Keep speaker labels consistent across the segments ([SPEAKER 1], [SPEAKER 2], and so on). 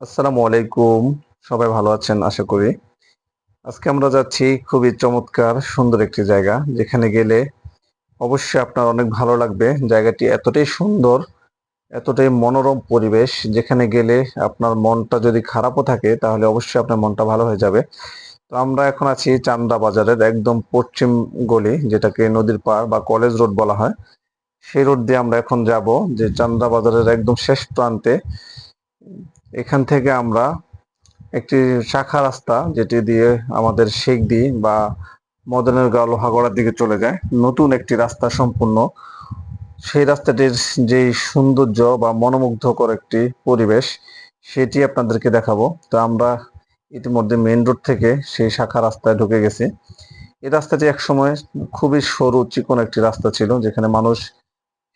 [SPEAKER 1] আসসালামু আলাইকুম। সবাই ভালো আছেন, আশা করি। আজকে আমরা যাচ্ছি খুবই চমৎকার, সুন্দর একটি জায়গা, যেখানে গেলে অবশ্যই আপনার অনেক ভালো লাগবে। জায়গাটি এতটাই সুন্দর, এতটাই মনোরম পরিবেশ, যেখানে গেলে আপনার মনটা যদি খারাপও থাকে, তাহলে অবশ্যই আপনার মনটা ভালো হয়ে যাবে। তো আমরা এখন আছি চান্দা বাজারের একদম পশ্চিম গলি, যেটাকে নদীর পাড় বা কলেজ রোড বলা হয়। সেই রোড দিয়ে আমরা এখন যাব, যে চান্দা বাজারের একদম শেষ প্রান্তে। এখান থেকে আমরা একটি শাখা রাস্তা, যেটি দিয়ে আমাদের শেখদি বা মদনের গাঁও লোহাগড়ার দিকে চলে যায়। নতুন একটি রাস্তা সম্পূর্ণ। সেই রাস্তাটির যে সৌন্দর্য বা মনোমুগ্ধকর একটি পরিবেশ, সেটি আপনাদেরকে দেখাবো। তো আমরা ইতিমধ্যে মেইন রোড থেকে সেই শাখা রাস্তায় ঢুকে গেছি। এই রাস্তাটি একসময় খুবই সরু, চিকন একটি রাস্তা ছিল, যেখানে মানুষ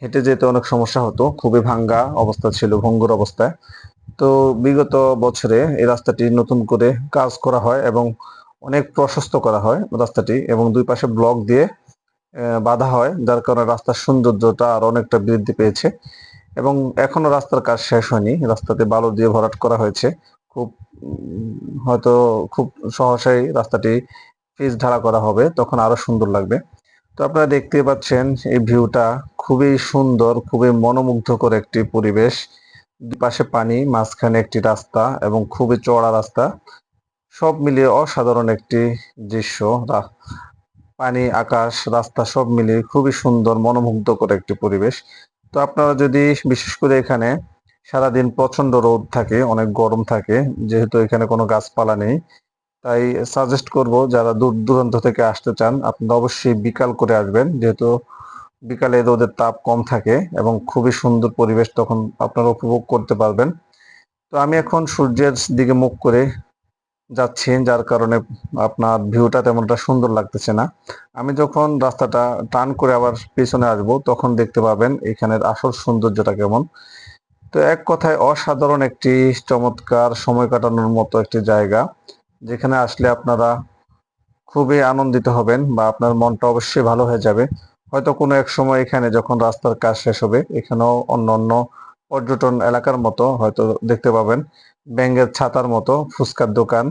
[SPEAKER 1] হেঁটে যেতে অনেক সমস্যা হতো। খুবই ভাঙ্গা অবস্থা ছিল, ভঙ্গুর অবস্থায়। তো বিগত বছরে এই রাস্তাটি নতুন করে কাজ করা হয় এবং অনেক প্রশস্ত করা হয় রাস্তাটি এবং দুই পাশে ব্লক দিয়ে বাঁধা হয়, যার কারণে রাস্তার সৌন্দর্যটা আর অনেকটা বৃদ্ধি পেয়েছে। এবং এখনও রাস্তার কাজ শেষ হয়নি। রাস্তাতে বালু দিয়ে ভরাট করা হয়েছে। খুব হয়তো খুব সহসাই রাস্তাটি পিচ ঢালা করা হবে, তখন আরও সুন্দর লাগবে। তো আপনারা দেখতে পাচ্ছেন, এই ভিউটা খুবই সুন্দর, খুবই মনোমুগ্ধকর একটি পরিবেশ। পাশে পানি, মাঝখানে একটি রাস্তা এবং খুবই চওড়া রাস্তা। সব মিলিয়ে অসাধারণ একটি দৃশ্য। পানি, আকাশ, রাস্তা সব মিলিয়ে খুবই সুন্দর, মনোমুগ্ধকর একটি পরিবেশ। তো আপনারা যদি বিশেষ করে এখানে সারাদিন প্রচণ্ড রোদ থাকে, অনেক গরম থাকে, যেহেতু এখানে কোনো গাছপালা নেই, তাই সাজেস্ট করব যারা দূর দূরান্ত থেকে আসতে চান, আপনারা অবশ্যই বিকাল করে আসবেন। যেহেতু বিকালে রোদের তাপ কম থাকে এবং খুবই সুন্দর পরিবেশ তখন আপনারা উপভোগ করতে পারবেন। তো আমি এখন সূর্যের দিকে মুখ করে যাচ্ছি, যার কারণে আপনার ভিউটা তেমনটা সুন্দর লাগতেছে না। আমি যখন রাস্তাটা টার্ন করে আবার পিছনে আসব, তখন দেখতে পাবেন এখানের আসল সৌন্দর্যটা কেমন। তো এক কথায় অসাধারণ একটি চমৎকার সময় কাটানোর মতো একটি জায়গা, যেখানে আসলে আপনারা খুবই আনন্দিত হবেন বা আপনার মনটা অবশ্যই ভালো হয়ে যাবে। হয়তো কোনো এক সময় এখানে যখন রাস্তার কাজ শেষ হবে, এখানেও অন্য অন্য পর্যটন এলাকার মতো হয়তো দেখতে পাবেন। ব্যাঙ্গের ছাতার মতো, ফুচকার দোকান,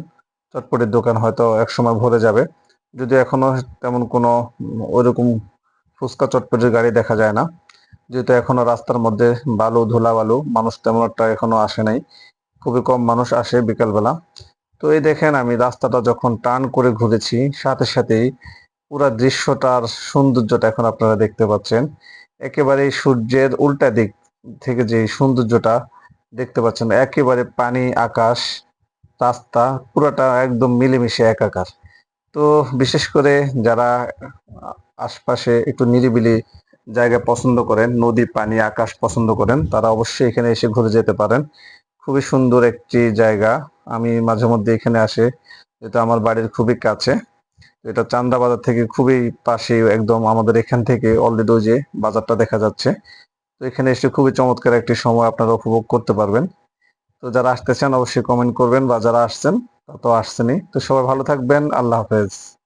[SPEAKER 1] চটপটির দোকান হয়তো এক সময় ভরে যাবে। যদি এখনও তেমন কোনো ওইরকম ফুচকা চটপটির গাড়ি দেখা যায় না। যেহেতু এখনও রাস্তার মধ্যে বালু, ধুলা বালু, মানুষ তেমন একটা এখনও আসে নাই। খুবই কম মানুষ আসে বিকালবেলা। তো এই দেখেন আমি রাস্তাটা যখন টার্ন করে ঘুরেছি, সাথে সাথেই পুরা দৃশ্যটার সৌন্দর্যটা এখন আপনারা দেখতে পাচ্ছেন। একেবারে সূর্যের উল্টা দিক থেকে যে সৌন্দর্যটা দেখতে পাচ্ছেন, একেবারে পানি, আকাশ, রাস্তা, পুরোটা একদম মিলেমিশে একাকার। তো বিশেষ করে যারা আশপাশে একটু নিরিবিলি জায়গা পছন্দ করেন, নদী, পানি, আকাশ পছন্দ করেন, তারা অবশ্যই এখানে এসে ঘুরে যেতে পারেন। খুবই সুন্দর একটি জায়গা। আমি মাঝে মধ্যে এখানে আসে যেটা আমার বাড়ির খুবই কাছে। এটা চান্দা বাজার থেকে খুবই পাশে একদম আমাদের এখান থেকে অলরেডি যে বাজারটা দেখা যাচ্ছে। তো এখানে এসে খুবই চমৎকার একটি সময় আপনারা উপভোগ করতে পারবেন। তো যারা আসতে চান অবশ্যই কমেন্ট করবেন বা যারা আসছেন তা তো আসছেনই। তো সবাই ভালো থাকবেন। আল্লাহ হাফেজ।